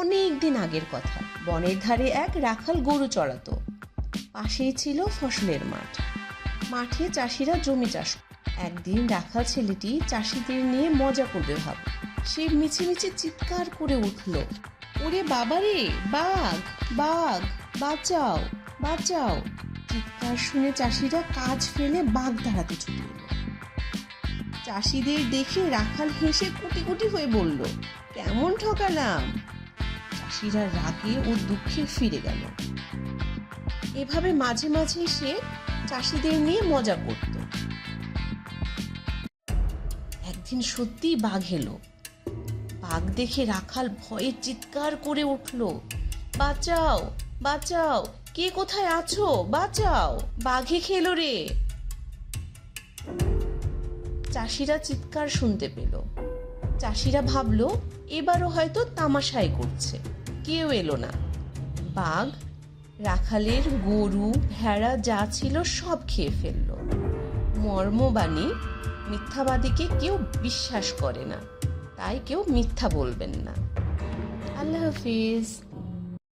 অনেক দিন আগের কথা। বনের ধারে এক রাখাল গরু চড়াতো। পাশেই ছিল ফসলের মাঠ। মাঠে চাষিরা জমি চাষ একদিন রাখাল ছেলেটি চাষিদের নিয়ে মজা করবে ভাব। সে মিছে মিছে চিৎকার করে উঠল, ওরে বাবারে বাঘ বাঘ, বাঁচাও বাঁচাও। চিৎকার শুনে চাষিরা কাজ ফেলে বাঘ দাঁড়াতে ছুটে চাষিদের দেখে রাখাল হেসে কুটি কুটি হয়ে বলল, কেমন ঠকালাম? চাষিরা রাগে ও দুঃখে ফিরে গেল। এভাবে মাঝে মাঝে সে চাষিদের নিয়ে মজা করত। একদিন সত্যি বাঘ এলো। বাঘ দেখে রাখাল ভয়ে চিৎকার করে উঠল, বাঁচাও বাঁচাও, কে কোথায় আছো? বাঁচাও, বাঘে খেলো রে! চাষিরা চিৎকার শুনতে পেল। চাষিরা ভাবলো, এবারও হয়তো তামাশাই করছে। কেউ এলো না। বাঘ, রাখালের গরু, ভেড়া যা ছিল সব খেয়ে ফেলল। মর্মবাণী, মিথ্যাবাদীকে কেউ বিশ্বাস করে না। তাই কেউ মিথ্যা বলবেন না। আল্লাহ হাফিজ।